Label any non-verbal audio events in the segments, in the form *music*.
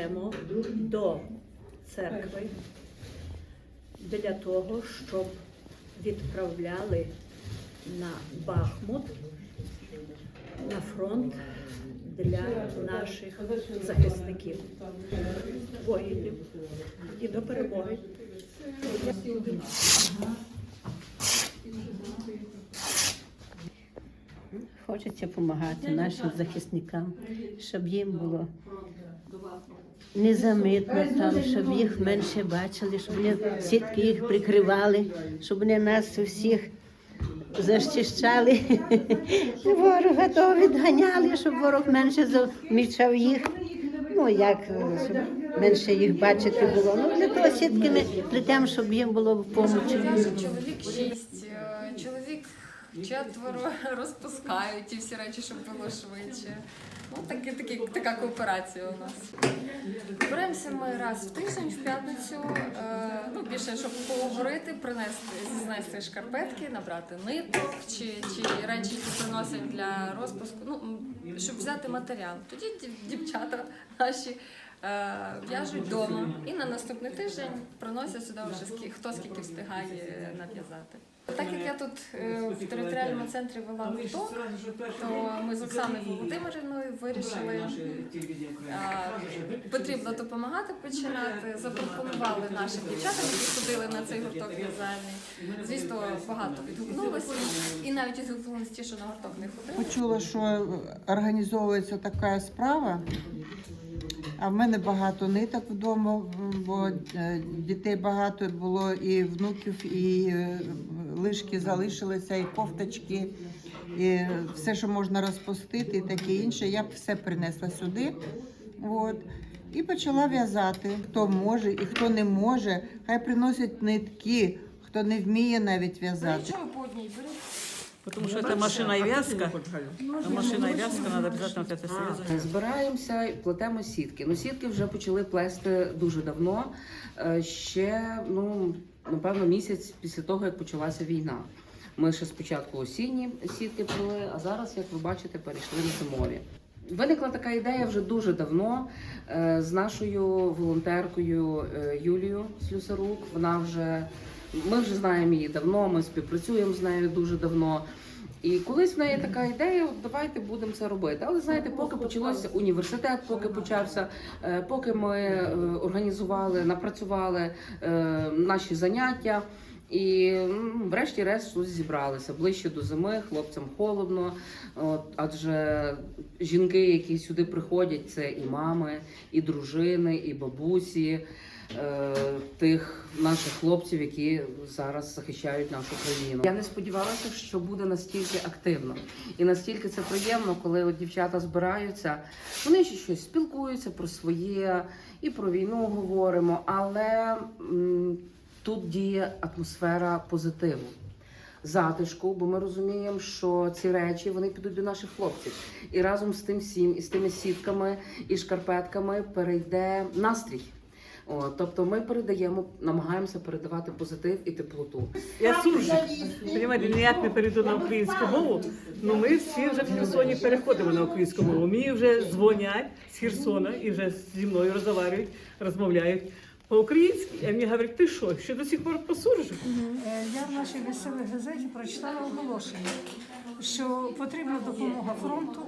несемо до церкви для того, щоб відправляли на Бахмут, на фронт для наших захисників, воїнів і до перемоги. Хочеться допомагати нашим захисникам, щоб їм було незамітно там, щоб їх менше бачили, щоб вони сітки їх прикривали, щоб вони нас усіх захищали, *laughs* ворога того відганяли, щоб ворог менше замічав їх. Ну як щоб менше їх бачити було. Ну для того сітки ми плетемо, щоб їм було в помочі. Чоловік шість, е, четверо *laughs* розпускають ті всі речі, щоб було швидше. Ну, такі, такі, така кооперація у нас. Збираємося ми раз в тиждень, в п'ятницю. Е, ну, більше, щоб поговорити, принести, знести шкарпетки, набрати ниток чи, чи речі, які приносять для розпуску, ну, щоб взяти матеріал. Тоді дів- дівчата наші в'яжуть вдома і на наступний тиждень приносять сюди вже хто скільки встигає нав'язати. Так як я тут е, в територіальному центрі вела гурток, то ми з Оксаною Володимирівною вирішили е, потрібно допомагати починати. Запропонували нашим дівчатам, які ходили на цей гурток в'язальний. Звісно, багато відгукнулося, і навіть відгукнулися ті, що на гурток не ходили. Почула, що організовується така справа. А в мене багато ниток вдома, бо е, дітей багато було, і внуків, і е, лишки залишилися, і кофточки, і все, що можна розпустити, і таке інше. Я все принесла сюди. От. І почала в'язати. Хто може і хто не може, хай приносять нитки, хто не вміє навіть в'язати. Потому что это машина и вязка, а машина и вязка надо обязательно вот это связать. Збираємося і плетемо сітки. Ну, сітки вже почали плести дуже давно. Е, Ще, ну, напевно, місяць після того, як почалася війна. Ми ще спочатку осінні сітки плели, а зараз, як ви бачите, перейшли на зимові. Виникла така ідея вже дуже давно е, з нашою волонтеркою е, Юлією Слюсарук. Вона вже ми вже знаємо її давно, ми співпрацюємо з нею дуже давно. І колись в неї така ідея, от давайте будемо це робити. Але знаєте, поки почався університет, поки почався, е, поки ми е, організували, напрацювали е, наші заняття. І врешті-решт тут зібралися ближче до зими, хлопцям холодно. От, адже жінки, які сюди приходять, це і мами, і дружини, і бабусі е, тих наших хлопців, які зараз захищають нашу країну. Я не сподівалася, що буде настільки активно і настільки це приємно, коли от дівчата збираються. Вони ще щось спілкуються про своє і про війну говоримо, але м, тут діє атмосфера позитиву. Затишку, бо ми розуміємо, що ці речі вони підуть до наших хлопців, і разом з тим всім, і з тими сітками і шкарпетками перейде настрій. О, тобто ми передаємо, намагаємося передавати позитив і теплоту. Я суржик. Понимаєте, ніяк не перейду на українську мову. Ну ми всі вже в Херсоні переходимо на українську мову. Мені вже дзвонять з Херсона і вже зі мною розмовляють, розмовляють по-українськи. А мені говорять, ти що, ще до сих пор по суржику? Е, Я в нашій місцевій газеті прочитала оголошення, що потрібна допомога фронту.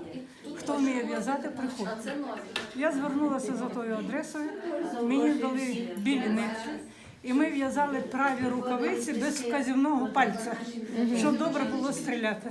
Хто вміє в'язати, приходьте. Я звернулася за тою адресою, мені дали білі нитки. І ми в'язали праві рукавиці без вказівного пальця, щоб добре було стріляти.